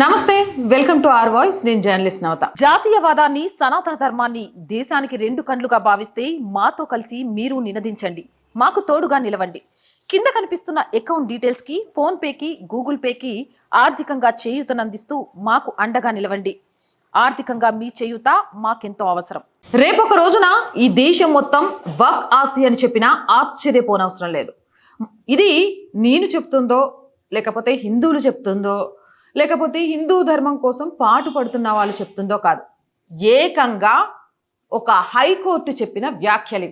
నమస్తే welcome to R voice. నేను journalist Navata. జాతీయవాదాన్ని సనాతన ధర్మాన్ని దేశానికి రెండు కండ్లుగా భావిస్తే మాతో కలిసి మీరు నినదించండి. మాకు తోడుగా నిలవండి. కింద కనిపిస్తున్న అకౌంట్ డీటెయిల్స్కి ఫోన్ పేకి గూగుల్ పేకి ఆర్థికంగా చేయూతనందిస్తూ మాకు అండగా నిలవండి. ఆర్థికంగా మీ చేయూత మాకెంతో అవసరం. రేపొక రోజున ఈ దేశం మొత్తం వక్ ఆస్తి అని చెప్పినా ఆశ్చర్యపోనవసరం లేదు. ఇది నేను చెప్తుందో లేకపోతే హిందువులు చెప్తుందో లేకపోతే హిందూ ధర్మం కోసం పాటు పడుతున్న వాళ్ళు చెప్తుందో కాదు. ఏకంగా ఒక హైకోర్టు చెప్పిన వ్యాఖ్యలు.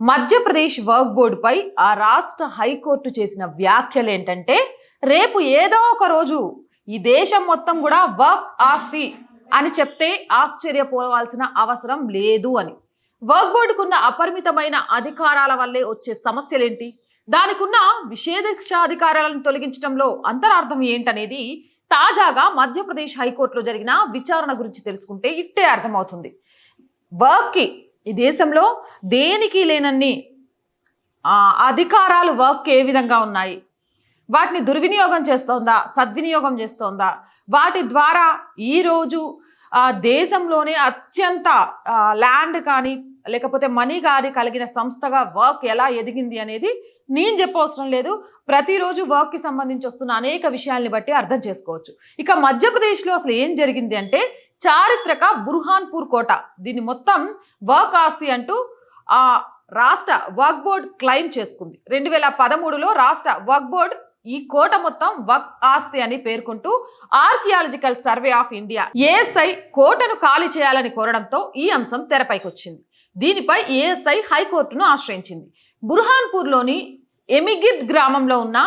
మధ్యప్రదేశ్ వర్క్ బోర్డుపై ఆ రాష్ట్ర హైకోర్టు చేసిన వ్యాఖ్యలు ఏంటంటే రేపు ఏదో ఒక రోజు ఈ దేశం మొత్తం కూడా వర్క్ ఆస్తి అని చెప్తే ఆశ్చర్యపోవాల్సిన అవసరం లేదు అని. వర్క్ బోర్డుకున్న అపరిమితమైన అధికారాల వల్లే వచ్చే సమస్యలేంటి? దానికున్న విషేదక్షాధికారాలను తొలగించడంలో అంతరార్థం ఏంటనేది తాజాగా మధ్యప్రదేశ్ హైకోర్టులో జరిగిన విచారణ గురించి తెలుసుకుంటే ఇట్టే అర్థమవుతుంది. వర్క్కి ఈ దేశంలో దేనికి లేనన్ని అధికారాలు వర్క్ ఏ విధంగా ఉన్నాయి? వాటిని దుర్వినియోగం చేస్తోందా? సద్వినియోగం చేస్తోందా? వాటి ద్వారా ఈరోజు దేశంలోనే అత్యంత ల్యాండ్ కానీ లేకపోతే మనీ గారి కలిగిన సంస్థగా వర్క్ ఎలా ఎదిగింది అనేది నేను చెప్పవసరం లేదు. ప్రతిరోజు వర్క్కి సంబంధించి వస్తున్న అనేక విషయాల్ని బట్టి అర్థం చేసుకోవచ్చు. ఇక మధ్యప్రదేశ్లో అసలు ఏం జరిగింది అంటే చారిత్రక బుర్హాన్పూర్ కోట. దీన్ని మొత్తం వర్క్ ఆస్తి అంటూ ఆ రాష్ట్ర వర్క్ బోర్డ్ క్లైమ్ చేసుకుంది. రెండు వేల పదమూడులో రాష్ట్ర వర్క్ బోర్డ్ ఈ కోట మొత్తం వక్ ఆస్తి అని పేర్కొంటూ archaeological survey of India ASI కోటను ఖాళీ చేయాలని కోరడంతో ఈ అంశం తెరపైకి వచ్చింది దీనిపై ఏఎస్ఐ హైకోర్టును ఆశ్రయించింది. బుర్హాన్పూర్లోని ఎమిగిద్ గ్రామంలో ఉన్న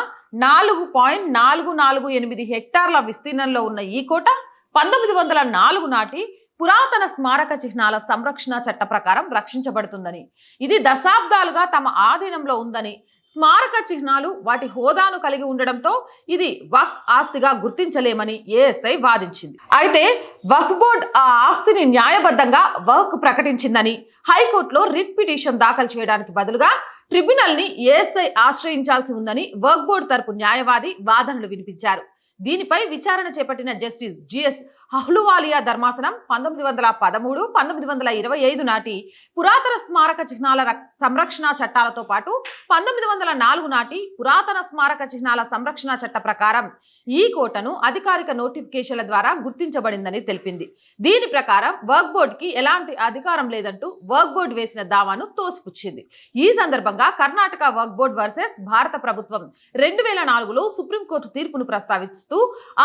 నాలుగు పాయింట్ నాలుగు నాలుగు ఎనిమిది హెక్టార్ల విస్తీర్ణంలో ఉన్న ఈ కోట పంతొమ్మిది వందల నాలుగు నాటి పురాతన స్మారక చిహ్నాల సంరక్షణ చట్ట ప్రకారం రక్షించబడుతుందని. ఇది దశాబ్దాలుగా తమ ఆధీనంలో ఉందని స్మారక చిహ్నాలు వాటి హోదాను కలిగి ఉండడంతో ఇది వక్ ఆస్తిగా గుర్తించలేమని ఏఎస్ఐ వాదించింది. అయితే వక్ బోర్డ్ ఆ ఆస్తిని న్యాయబద్ధంగా వక్ ప్రకటించిందని హైకోర్టులో రిట్ పిటిషన్ దాఖలు చేయడానికి బదులుగా ట్రిబ్యునల్ని ఏఎస్ఐ ఆశ్రయించాల్సి ఉందని వర్క్ బోర్డు తరపు న్యాయవాది వాదనలు వినిపించారు. దీనిపై విచారణ చేపట్టిన జస్టిస్ జిఎస్ అహ్లువాలియా ధర్మాసనం పంతొమ్మిది వందల పదమూడు పంతొమ్మిది వందల ఇరవై ఐదు నాటి పురాతన స్మారక చిహ్నాల సంరక్షణ చట్టాలతో పాటు పంతొమ్మిది వందల నాలుగు నాటి పురాతన స్మారక చిహ్నాల సంరక్షణ చట్ట ప్రకారం ఈ కోటను అధికారిక నోటిఫికేషన్ల ద్వారా గుర్తించబడిందని తెలిపింది. దీని ప్రకారం వర్క్ బోర్డుకి ఎలాంటి అధికారం లేదంటూ వర్క్ బోర్డు వేసిన దావాను తోసిపుచ్చింది. ఈ సందర్భంగా కర్ణాటక వర్క్ బోర్డ్ వర్సెస్ భారత ప్రభుత్వం రెండు వేల నాలుగులో సుప్రీంకోర్టు తీర్పును ప్రస్తావిస్తూ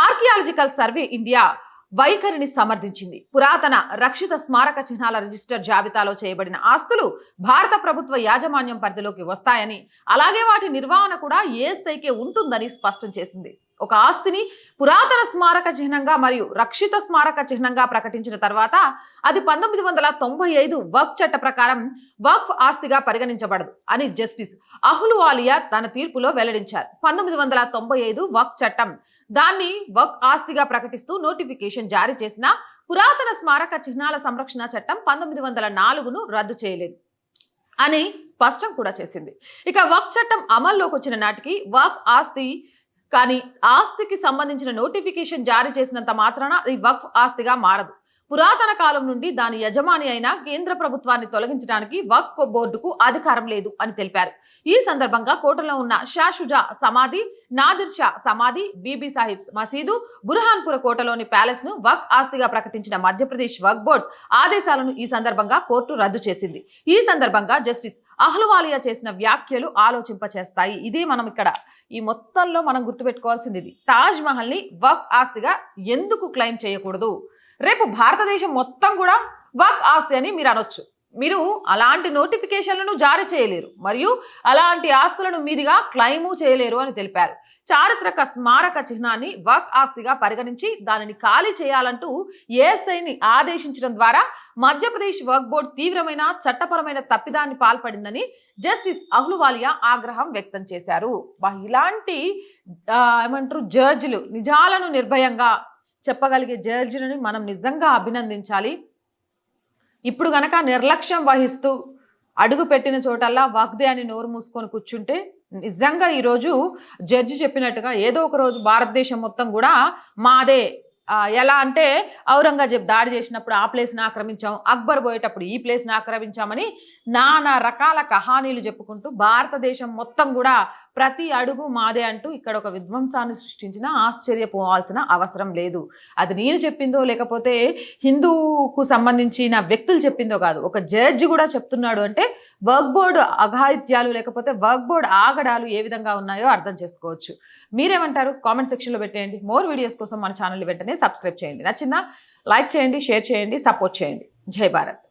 ఆర్కియాలజికల్ సర్వే ఇండియా వైఖరిని సమర్థించింది. పురాతన రక్షిత స్మారక చిహ్నాల రిజిస్టర్ జాబితాలో చేయబడిన ఆస్తులు భారత ప్రభుత్వ యాజమాన్యం పరిధిలోకి వస్తాయని అలాగే వాటి నిర్వహణ కూడా ఏఎస్ఐకే ఉంటుందని స్పష్టం చేసింది. ఒక ఆస్తిని పురాతన స్మారక చిహ్నంగా మరియు రక్షిత స్మారక చిహ్నంగా ప్రకటించిన తర్వాత అది పంతొమ్మిది వందల తొంభై ఐదు వక్ చట్ట ప్రకారం వక్ఫ్ ఆస్తిగా పరిగణించబడదు అని జస్టిస్ అహులు ఆలియా తన తీర్పులో వెల్లడించారు. పంతొమ్మిది వందల తొంభై ఐదు వక్ చట్టం దాన్ని వక్ ఆస్తిగా ప్రకటిస్తూ నోటిఫికేషన్ జారీ చేసిన పురాతన స్మారక చిహ్నాల సంరక్షణ చట్టం పంతొమ్మిది వందల నాలుగును రద్దు చేయలేదు అని స్పష్టం కూడా చేసింది. ఇక వక్ చట్టం అమల్లోకి వచ్చిన నాటికి వక్ ఆస్తి కానీ ఆస్తికి సంబంధించిన నోటిఫికేషన్ జారీ చేసినంత మాత్రాన అది వక్ఫ్ ఆస్తిగా మారదు. పురాతన కాలం నుండి దాని యజమాని అయిన కేంద్ర ప్రభుత్వాన్ని తొలగించడానికి వక్ఫ్ బోర్డుకు అధికారం లేదు అని తెలిపారు. ఈ సందర్భంగా కోటలో ఉన్న షాషుజా సమాధి నాదిర్ షా సమాధి బీబీ సాహిబ్ మసీదు బుర్హాన్పుర కోటలోని ప్యాలెస్ను వక్ ఆస్తిగా ప్రకటించిన మధ్యప్రదేశ్ వక్ బోర్డ్ ఆదేశాలను ఈ సందర్భంగా కోర్టు రద్దు చేసింది. ఈ సందర్భంగా జస్టిస్ అహ్లువాలియా చేసిన వ్యాఖ్యలు ఆలోచింపచేస్తాయి. ఇదే మనం ఇక్కడ ఈ మొత్తంలో మనం గుర్తుపెట్టుకోవాల్సింది ఇది. తాజ్ మహల్ని వక్ ఆస్తిగా ఎందుకు క్లెయిమ్ చేయకూడదు? రేపు భారతదేశం మొత్తం కూడా వక్ ఆస్తి అని మీరు అనొచ్చు. మీరు అలాంటి నోటిఫికేషన్లను జారీ చేయలేరు. మరియు అలాంటి ఆస్తులను మీదిగా క్లెయిము చేయలేరు అని తెలిపారు. చారిత్రక స్మారక చిహ్నాన్ని వక్ ఆస్తిగా పరిగణించి దానిని ఖాళీ చేయాలంటూ ఏఎస్ఐని ఆదేశించడం ద్వారా మధ్యప్రదేశ్ వర్క్ బోర్డు తీవ్రమైన చట్టపరమైన తప్పిదాన్ని పాల్పడిందని జస్టిస్ అహ్లువాలియా ఆగ్రహం వ్యక్తం చేశారు. ఇలాంటి ఏమంటారు జడ్జిలు నిజాలను నిర్భయంగా చెప్పగలిగే జడ్జిలను మనం నిజంగా అభినందించాలి. ఇప్పుడు గనక నిర్లక్ష్యం వహిస్తూ అడుగు పెట్టిన చోటల్లా వాగ్దే అని నోరు మూసుకొని కూర్చుంటే నిజంగా ఈరోజు జడ్జి చెప్పినట్టుగా ఏదో ఒక రోజు భారతదేశం మొత్తం కూడా మాదే. ఎలా అంటే ఔరంగజేబ్ దాడి చేసినప్పుడు ఆ ప్లేస్ని ఆక్రమించాం అక్బర్ పోయేటప్పుడు ఈ ప్లేస్ని ఆక్రమించామని నానా రకాల కహానీలు చెప్పుకుంటూ భారతదేశం మొత్తం కూడా ప్రతి అడుగు మాదే అంటూ ఇక్కడ ఒక విధ్వంసాన్ని సృష్టించిన ఆశ్చర్యపోవాల్సిన అవసరం లేదు. అది నేను చెప్పిందో లేకపోతే హిందూకు సంబంధించిన వ్యక్తులు చెప్పిందో కాదు. ఒక జడ్జి కూడా చెప్తున్నాడు అంటే వర్క్ బోర్డు అఘాయిత్యాలు లేకపోతే వర్క్ బోర్డు ఆగడాలు ఏ విధంగా ఉన్నాయో అర్థం చేసుకోవచ్చు. మీరేమంటారు? కామెంట్ సెక్షన్లో పెట్టేయండి. మోర్ వీడియోస్ కోసం మన ఛానల్ వెంటనే సబ్స్క్రైబ్ చేయండి. నచ్చిందా? లైక్ చేయండి షేర్ చేయండి సపోర్ట్ చేయండి. జై భారత్.